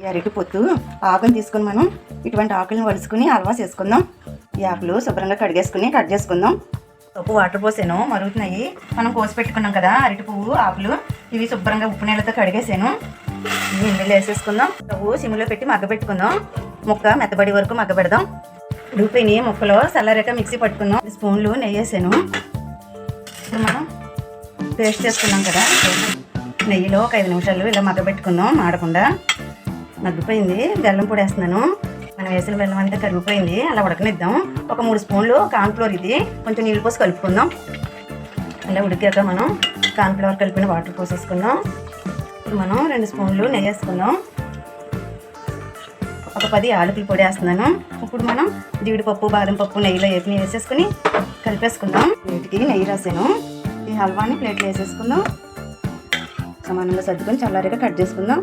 ఈ అరటి పొత్తు ఆకులు తీసుకుని మనం ఇటువంటి ఆకులను వలుసుకుని హల్వా చేసుకుందాం. ఈ ఆకులు శుభ్రంగా కడిగేసుకుని కట్ చేసుకుందాం. ఉప్పు వాటర్ పోసాను మరుగుతున్నాయి. మనం కోసి పెట్టుకున్నాం కదా అరటి పువ్వు ఆకులు ఇవి శుభ్రంగా ఉప్పు నీళ్ళతో కడిగేసాను. ఇవి ఇందులో వేసేసుకుందాం. పువ్వు సిమ్లో పెట్టి మగ్గ పెట్టుకుందాం. ముక్క మెత్తబడి వరకు మగ్గ పెడదాం. ఉడిపోయినాయి ముక్కలో చల్లారాక మిక్సీ పట్టుకుందాం. స్పూన్లు నెయ్యి వేసాను. ఇప్పుడు మనం పేస్ట్ చేసుకున్నాం కదా నెయ్యిలో ఒక ఐదు నిమిషాలు ఇలా మగ్గ పెట్టుకుందాం మాడకుండా. మగ్గిపోయింది. బెల్లం పొడి వేస్తున్నాను మనం వేసిన బెల్లం అంతా కరిగిపోయింది. అలా ఉడకనిద్దాం. ఒక మూడు స్పూన్లు కార్న్ఫ్లోర్ ఇది. కొంచెం నీళ్ళు పోసి కలుపుకుందాం. అలా ఉడికాక మనం కార్న్ఫ్లవర్ కలిపిన వాటర్ పోసేసుకుందాం. ఇప్పుడు మనం రెండు స్పూన్లు నెయ్యి వేసుకుందాం. ఒక పది ఆలుకల పొడి వేస్తున్నాను ఇప్పుడు మనం జీడిపప్పు బాదం పప్పు నెయ్యిలో వేపి వేసేసుకుని కలిపేసుకుందాం. వీటికి నెయ్యి రాసాను. ఈ హల్వాని ప్లేట్లో వేసేసుకుందాం. సమానంగా సర్దుకొని చల్లారిగా కట్ చేసుకుందాం.